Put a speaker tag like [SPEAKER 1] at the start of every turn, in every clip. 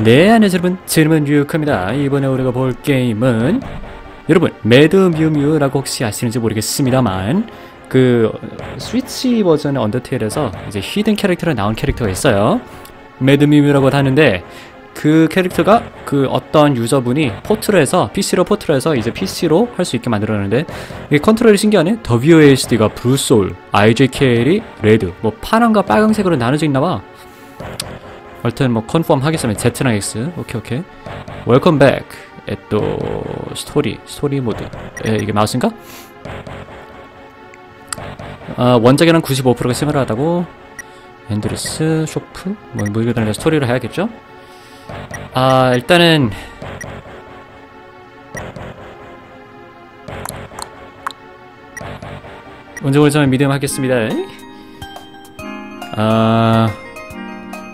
[SPEAKER 1] 네, 안녕하세요 여러분. 질문 유익합니다. 이번에 우리가 볼 게임은 여러분, 매드 뮤뮤라고 혹시 아시는지 모르겠습니다만 그 스위치 버전의 언더테일에서 이제 히든 캐릭터로 나온 캐릭터가 있어요. 매드 뮤뮤라고 하는데 그 캐릭터가 그 어떤 유저분이 포트로 해서 PC로 포트로 해서 이제 PC로 할 수 있게 만들었는데 이 컨트롤이 신기하네. WASD가 블루소울, IJKL이 레드, 뭐 파란과 빨강색으로 나눠져 있나 봐. 하여튼 뭐 컨펌 하겠습니다. Z랑 X. 오케이 오케이. 웰컴 백. 에또 스토리 스토리 모드. 에, 이게 마우스인가? 아, 원작에는 95%가 시밀하다고. 앤드레스 쇼프 뭐 물건을 스토리로 해야겠죠? 아 일단은 먼저 오전 미디엄 하겠습니다. 아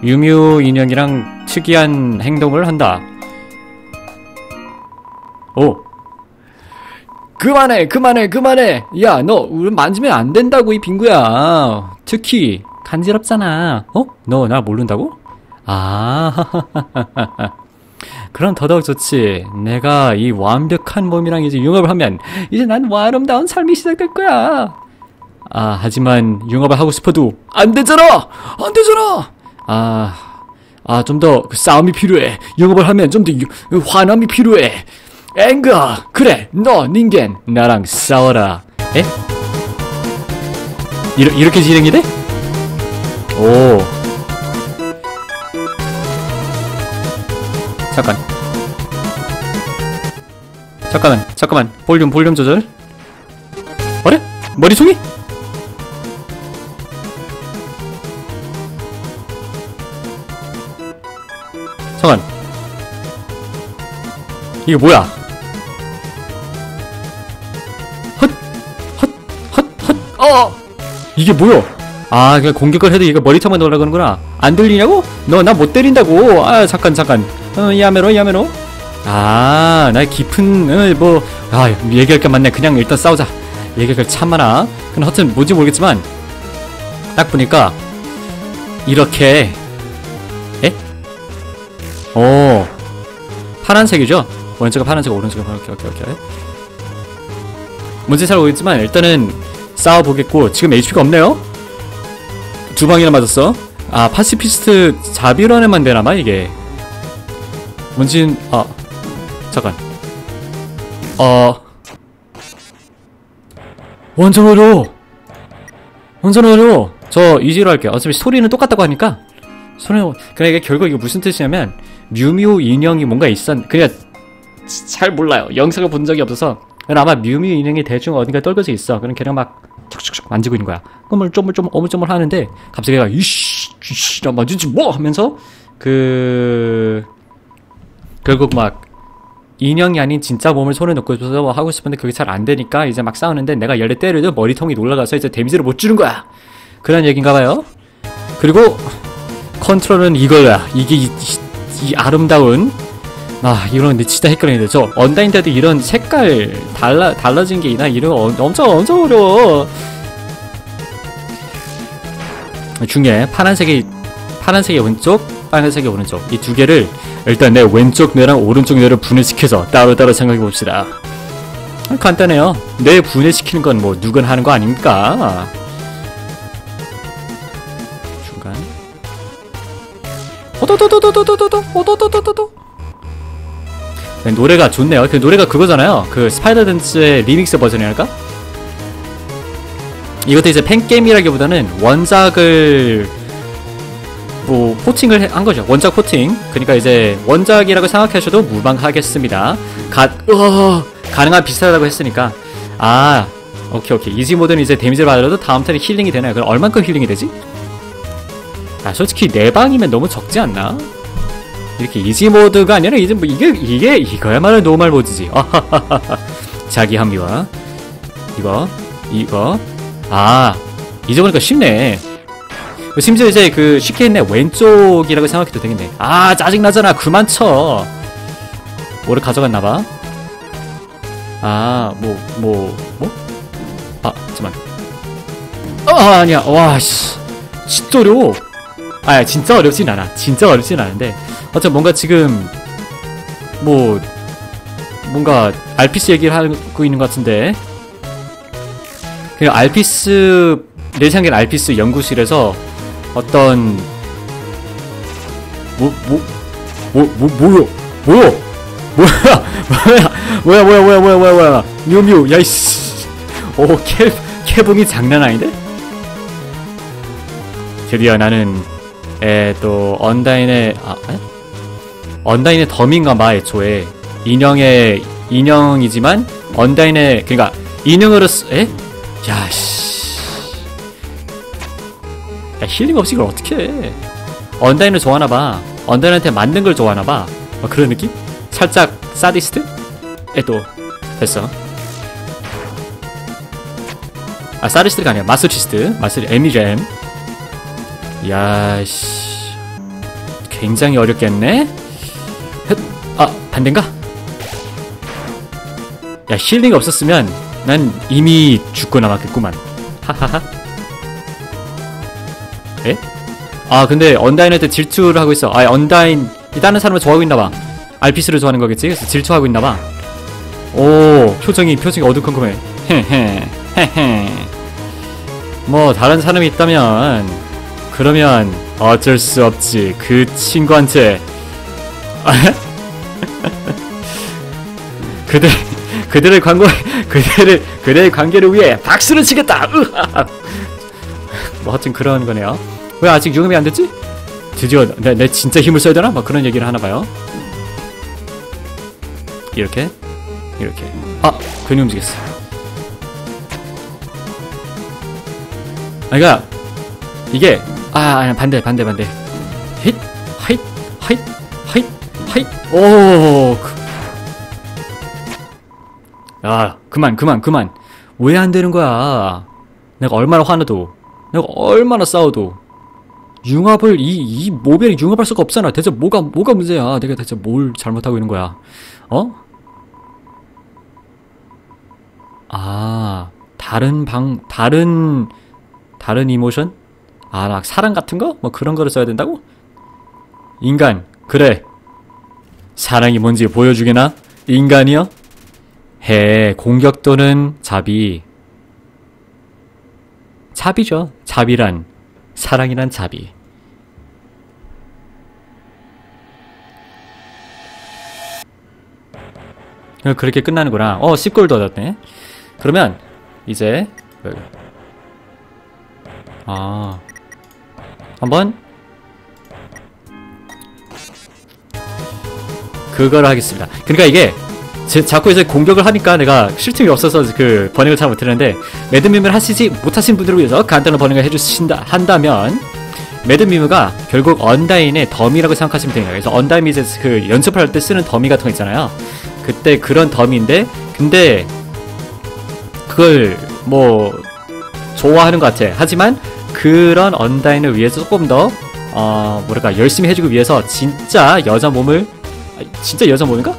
[SPEAKER 1] 유묘 인형이랑 특이한 행동을 한다. 오. 그만해, 그만해, 그만해. 야, 너 우리 만지면 안 된다고 이 빙구야. 특히 간지럽잖아. 어? 너 나 모른다고? 아, 그럼 더더욱 좋지. 내가 이 완벽한 몸이랑 이제 융합을 하면 이제 난 아름다운 삶이 시작될 거야. 아, 하지만 융합을 하고 싶어도 안 되잖아. 안 되잖아. 아, 아, 좀 더 싸움이 필요해. 융합을 하면 좀 더 화남이 필요해. 앵거, 그래, 너 닌겐 나랑 싸워라. 에? 이러, 이렇게 진행이 돼? 오. 잠깐. 잠깐만, 잠깐만. 볼륨, 볼륨 조절. 어래? 머리송이? 이게 뭐야? 헛, 헛, 헛, 헛, 어! 이게 뭐야? 아, 그냥 공격을 해도 이거 머리통만 올라가는구나. 안 들리냐고? 너 나 못 때린다고. 아, 잠깐, 잠깐. 어, 야메로, 야메로. 아, 나 깊은, 어, 뭐, 아, 얘기할 게 많네. 그냥 일단 싸우자. 얘기할 게 참 많아. 근데 하여튼 뭔지 모르겠지만, 딱 보니까, 이렇게, 에? 오, 파란색이죠? 왼쪽은 파란색, 오른쪽은 파란색, 오케이, 오케이, 오케이. 뭔지 잘 모르겠지만, 일단은 싸워보겠고, 지금 HP가 없네요? 두 방이나 맞았어. 아, 파시피스트 자비런에만 되나봐, 이게. 뭔진, 아, 잠깐. 어. 완전 어려워. 저 이지로 할게요. 어차피 스토리는 똑같다고 하니까. 소리는, 그냥 이게 결국 이게 무슨 뜻이냐면, 뮤뮤 인형이 뭔가 있었, 그냥, 잘 몰라요. 영상을 본 적이 없어서. 그냥 아마 뮤뮤 인형이 대충 어딘가 떨궈져 있어. 그럼 걔랑 막, 촉촉촉 만지고 있는 거야. 그러면 쪼물쪼물 어물쪼물 하는데 갑자기 얘가 이씨 이씨 나 만지지 뭐 하면서 그 결국 막 인형이 아닌 진짜 몸을 손에 넣고 싶어서 하고 싶은데 그게 잘 안 되니까 이제 막 싸우는데 내가 열대 때려도 머리통이 놀라가서 이제 데미지를 못 주는 거야. 그런 얘기인가 봐요. 그리고 컨트롤은 이거야. 이게 이, 이, 이 아름다운 아 이런 진짜 헷갈리는데 저 언다인데도 이런 색깔 달라 달라진 게 있나? 이런 거 엄청 엄청 어려워. 중에 파란색이 파란색이 왼쪽 빨간색이 오른쪽. 이 두 개를 일단 내 왼쪽 뇌랑 오른쪽 뇌를 분해시켜서 따로따로 생각해 봅시다. 간단해요. 뇌 분해시키는 건 뭐 누군 하는 거 아닙니까? 중간. 호도도도도도도도도 호도도도도도. 네, 노래가 좋네요. 그 노래가 그거잖아요. 그 스파이더 댄스의 리믹스 버전이랄까? 이것도 이제 팬게임이라기보다는 원작을 뭐 포팅을 해- 한 거죠. 원작 포팅. 그러니까 이제 원작이라고 생각하셔도 무방하겠습니다. 가, 어, 가능한 비슷하다고 했으니까 아 오케이 오케이 이지 모드는 이제 데미지를 받아도 다음 턴에 힐링이 되나요? 그럼 얼만큼 힐링이 되지? 아 솔직히 네 방이면 너무 적지 않나? 이렇게 이지 모드가 아니라 이제 뭐 이게 이게 이거야말로 노멀 모드지. 자기 합리화. 이거 이거 아 잊어보니까 쉽네. 심지어 이제 그 쉽게 했네 왼쪽이라고 생각해도 되겠네. 아 짜증 나잖아 그만 쳐. 뭐를 가져갔나봐. 아 뭐 뭐 뭐? 아 잠만. 아 아니야 와씨 진짜 어려워. 아 진짜 어렵진 않아 진짜 어렵진 않은데 어쨌든 뭔가 지금 뭐 뭔가 알피스 얘기를 하고 있는 것 같은데. 그냥 알피스 내상겐 알피스 연구실에서 어떤 뭐 뭐 뭐 뭐뭐뭐뭐야 뭐야? 뭐야 뭐야 뭐야 뭐야 뭐야 뭐야. 뮤뮤 야이씨. 오캐 캐봉이 장난 아닌데? 드디어 나는 에또 언다인의 아 에? 언다인의 덤인가 봐 애초에. 인형의 인형이지만 언다인의 그러니까 인형으로 쓰 에? 야씨. 야 힐링 없이 이걸 어떻게 해? 언다인을 좋아하나 봐. 언다인한테 만든 걸 좋아하나 봐. 어, 그런 느낌? 살짝 사디스트? 에또. 됐어. 아 사디스트가 아니야. 마소치스트. 마소 에미잼 야씨. 굉장히 어렵겠네 반대인가? 야 힐링 없었으면 난 이미 죽고 남았겠구만. 하하하. 에? 아 근데 언다인한테 질투를 하고 있어. 아 언다인 이 다른 사람을 좋아하고 있나봐. 알피스를 좋아하는 거겠지? 그래서 질투하고 있나봐. 오 표정이 표정이 어두컴컴해. 뭐 다른 사람이 있다면 그러면 어쩔 수 없지. 그 친구한테 그들 그들의 광고 그들을 그들의 관계를 위해 박수를 치겠다. 뭐 하여튼 그런 거네요. 왜 아직 융합이 안 됐지? 드디어 내, 내 진짜 힘을 써야 되나? 막 그런 얘기를 하나 봐요. 이렇게 이렇게. 아 괜히 움직였어. 아 그니까 이게 아 아니 반대 반대 반대. 힛 하잇 하잇 하잇 오 그. 야 그만 그만 그만 왜 안 되는 거야 내가 얼마나 화나도 내가 얼마나 싸워도 융합을 이 이 모벨이 융합할 수가 없잖아 대체 뭐가 뭐가 문제야 내가 대체 뭘 잘못하고 있는 거야 어? 아 다른 방 다른 다른 이모션? 아, 막 사랑 같은 거? 뭐 그런 거를 써야 된다고? 인간, 그래. 사랑이 뭔지 보여주게나? 인간이요? 해, 공격 또는 자비. 자비죠. 자비란, 사랑이란 자비. 그렇게 끝나는구나. 어, 10골도 얻었네. 그러면, 이제, 아, 한번 그걸 하겠습니다. 그러니까 이게 제, 자꾸 이제 공격을 하니까 내가 쉴 틈이 없어서 그 번역을 잘 못했는데 매드밈을 하시지 못하신 분들을 위해서 간단한 번역을 해주신다 한다면 매드미무가 결국 언다인의 덤이라고 생각하시면 됩니다. 그래서 언다임이 이제 그 연습을 할 때 쓰는 더미 같은 거 있잖아요. 그때 그런 덤인데 근데 그걸 뭐 좋아하는 것 같아. 하지만 그런 언다인을 위해서 조금 더 어, 뭐랄까 열심히 해주기 위해서 진짜 여자 몸을 아, 진짜 여자 몸인가?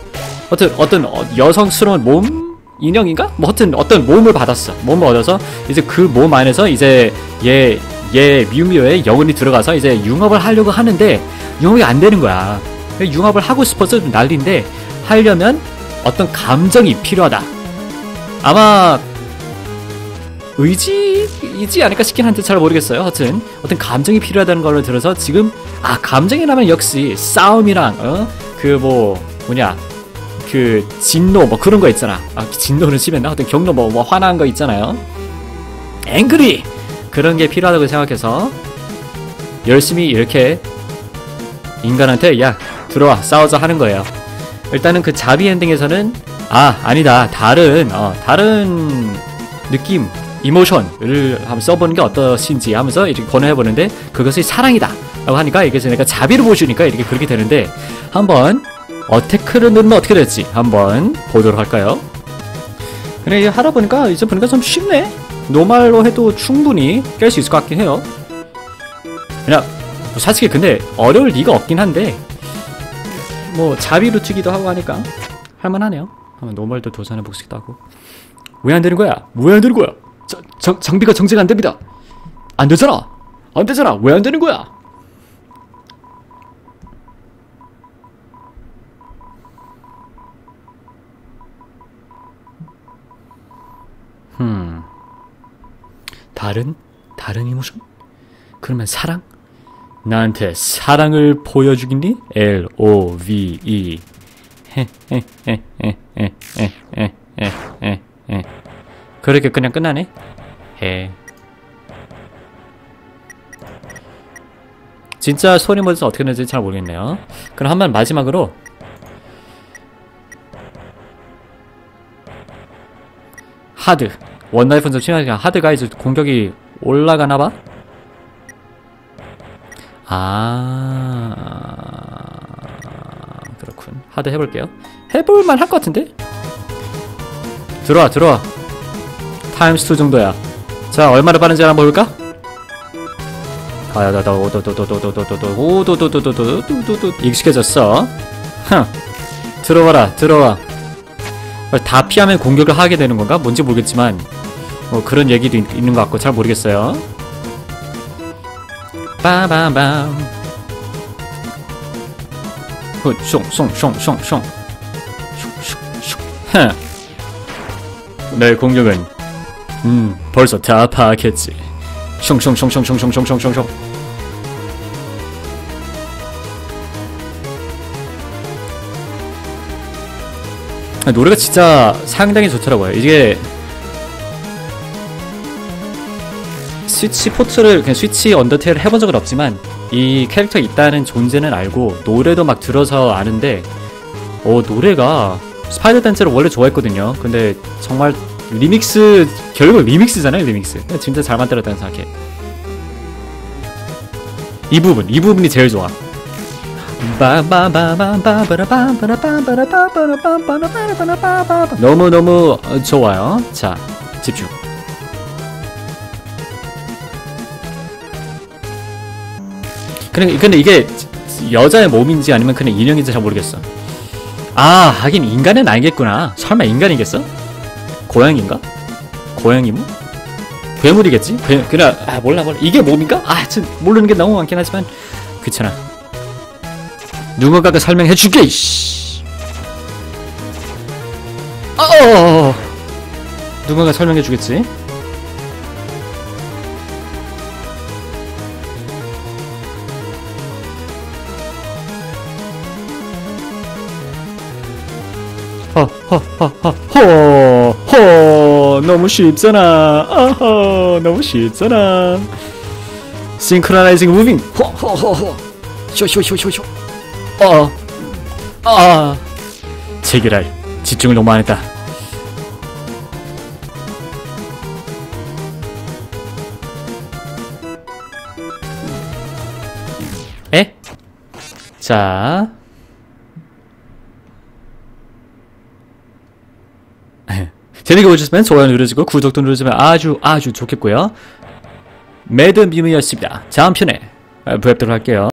[SPEAKER 1] 어떤 어떤 어, 여성스러운 몸 인형인가? 뭐 하여튼 어떤 몸을 받았어. 몸을 얻어서 이제 그 몸 안에서 이제 얘, 얘 뮤뮤의 영혼이 들어가서 이제 융합을 하려고 하는데 융합이 안 되는 거야. 융합을 하고 싶어서 난리인데 하려면 어떤 감정이 필요하다. 아마 의지이지 않을까 싶긴 한데 잘 모르겠어요. 하여튼 어떤 감정이 필요하다는 걸 들어서 지금 아 감정이라면 역시 싸움이랑 어? 그 뭐 뭐냐 그 진노 뭐 그런 거 있잖아. 아 진노는 심했나? 하여튼 경로 뭐, 뭐 화난 거 있잖아요. 앵그리 그런 게 필요하다고 생각해서 열심히 이렇게 인간한테 야 들어와 싸우자 하는 거예요. 일단은 그 자비 엔딩에서는 아 아니다 다른 어 다른 느낌 이모션을 한번 써보는 게 어떠신지 하면서 이렇게 권해보는데 그것이 사랑이다 라고 하니까 이게 내가 자비를 보여주니까 이렇게 그렇게 되는데 한번 어테크를 누르면 어떻게 될지 한번 보도록 할까요? 그래 하다 보니까 이제 보니까 좀 쉽네 노말로 해도 충분히 깰 수 있을 것 같긴 해요 그냥 뭐 사실 근데 어려울 리가 없긴 한데 뭐 자비로 치기도 하고 하니까 할만하네요 한번 노말도 도전해 보기도 하고 왜 안 되는 거야? 왜 안 되는 거야? 자, 정, 장비가 정지가 안 됩니다. 안 되잖아. 안 되잖아. 왜 안 되는 거야? 다른 다른 이모션? 그러면 사랑? 나한테 사랑을 보여주겠니? L O V E 헤헤헤헤헤헤헤헤헤 그렇게 그냥 끝나네? 해 진짜 소리 모드에서 어떻게 되는지 잘 모르겠네요 그럼 한 번 마지막으로 하드 원나이프는 좀 심하니까 하드가 이제 공격이 올라가나봐? 아 그렇군 하드 해볼게요 해볼만 할 것 같은데? 들어와 들어와 타임스 2 정도야 자 얼마나 빠른지 한번 볼까? 아야다다 오도도도도도도도도 오도도도도도도도도 익숙해졌어 흥 들어와라 들어와 다 피하면 공격을 하게 되는 건가? 뭔지 모르겠지만 뭐 그런 얘기도 있, 있는 것 같고 잘 모르겠어요 빠바밤 숑숑숑숑숑 내 공격은 음 벌써 다 파악했지 숑숑숑숑숑숑숑숑숑 아, 노래가 진짜 상당히 좋더라고요. 이게 스위치 포트를 그냥 스위치 언더테일을 해본 적은 없지만 이 캐릭터 있다는 존재는 알고 노래도 막 들어서 아는데 어 노래가 스파이더 댄스를 원래 좋아했거든요. 근데 정말 리믹스 결국 리믹스잖아요, 리믹스. 진짜 잘 만들었다는 생각해. 이 부분, 이 부분이 제일 좋아. 너무 너무 좋아요. 자, 집중. 근데 근데 이게 여자의 몸인지 아니면 그냥 인형인지 잘 모르겠어. 아, 하긴 인간은 알겠구나. 설마 인간이겠어? 고양인가? 고양이무? 괴물이겠지? 괴, 그래, 아, 몰라, 몰라. 이게 몸인가? 아, 참, 모르는 게 너무 많긴 하지만, 귀찮아. 누군가가 설명해 줄게, 이씨. 어, 누군가 설명해 주겠지? 허허허허 허 너무 쉽잖아. 아허 너무 쉽잖아. 싱크로나이징 무빙 허허허허. 쇼쇼쇼쇼쇼. 어아. 제기랄 집중을 너무 안 했다. 에? 자 재밌게 보셨으면 좋아요 누르시고 구독도 누르시면 아주 아주 좋겠고요. 매드 미미였습니다. 다음 편에 뵙도록 할게요